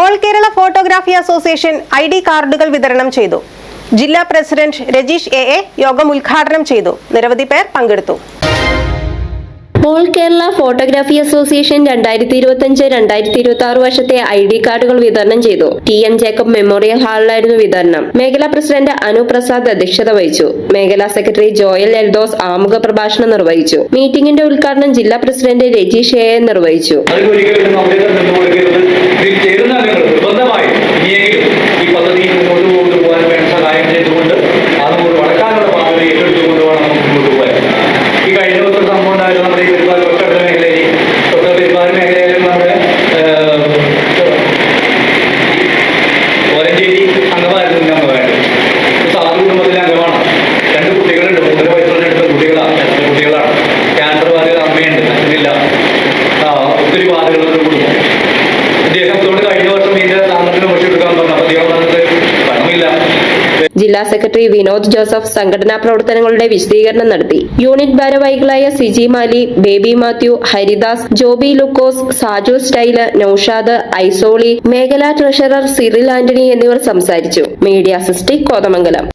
All Kerala photography association I D കാർഡുകൾ വിതരണം ചെയ്തു. ജില്ലാ പ്രസിഡന്റ് രജീഷ് എ എ യോഗം ഉദ്ഘാടനം ചെയ്തു. നിരവധി പേർ പങ്കെടുത്തു. ഓൾ കേരള ഫോട്ടോഗ്രാഫി അസോസിയേഷൻ രണ്ടായിരത്തി ഇരുപത്തിയഞ്ച് രണ്ടായിരത്തി ഇരുപത്തി ആറ് വർഷത്തെ ഐ ഡി കാർഡുകൾ വിതരണം ചെയ്തു. ടി എൻ ജേക്കബ് മെമ്മോറിയൽ ഹാളിലായിരുന്നു വിതരണം. മേഖലാ പ്രസിഡന്റ് അനു പ്രസാദ് അധ്യക്ഷത വഹിച്ചു. മേഖലാ സെക്രട്ടറി ജോയൽ എൽദോസ് ആമുഖ പ്രഭാഷണം നിർവഹിച്ചു. മീറ്റിംഗിന്റെ ഉദ്ഘാടനം ജില്ലാ പ്രസിഡന്റ് രജീഷ് എ എ നിർവഹിച്ചു. ഓരഞ്ചേരി അംഗമായിരുന്നു ഇതിന്റെ അംഗമായിട്ട് സാധു കുടുംബത്തിലെ അംഗമാണ്. രണ്ട് കുട്ടികളുണ്ട്. മൂന്നര വയസ്സുള്ള കുട്ടികളാണ് രണ്ട് കുട്ടികളാണ് ക്യാൻസർ ബാധിത അമ്മയുണ്ട്. അച്ഛനില്ല. ഒത്തിരി ബാധകളുള്ള കുടുംബം ഇദ്ദേഹത്തോട് കഴിഞ്ഞ ജില്ലാ സെക്രട്ടറി വിനോദ് ജോസഫ് സംഘടനാ പ്രവർത്തനങ്ങളുടെ വിശദീകരണം നടത്തി. യൂണിറ്റ് ഭാരവാഹികളായ സിജി മാലി ബേബി മാത്യു ഹരിദാസ് ജോബി ലുക്കോസ് സാജു സ്റ്റൈൽ നൌഷാദ് ഐസോളി മേഖലാ ട്രഷറർ സിറിൽ ആന്റണി എന്നിവർ സംസാരിച്ചു. മീഡിയ സിസ്റ്റിക് കോതമംഗലം.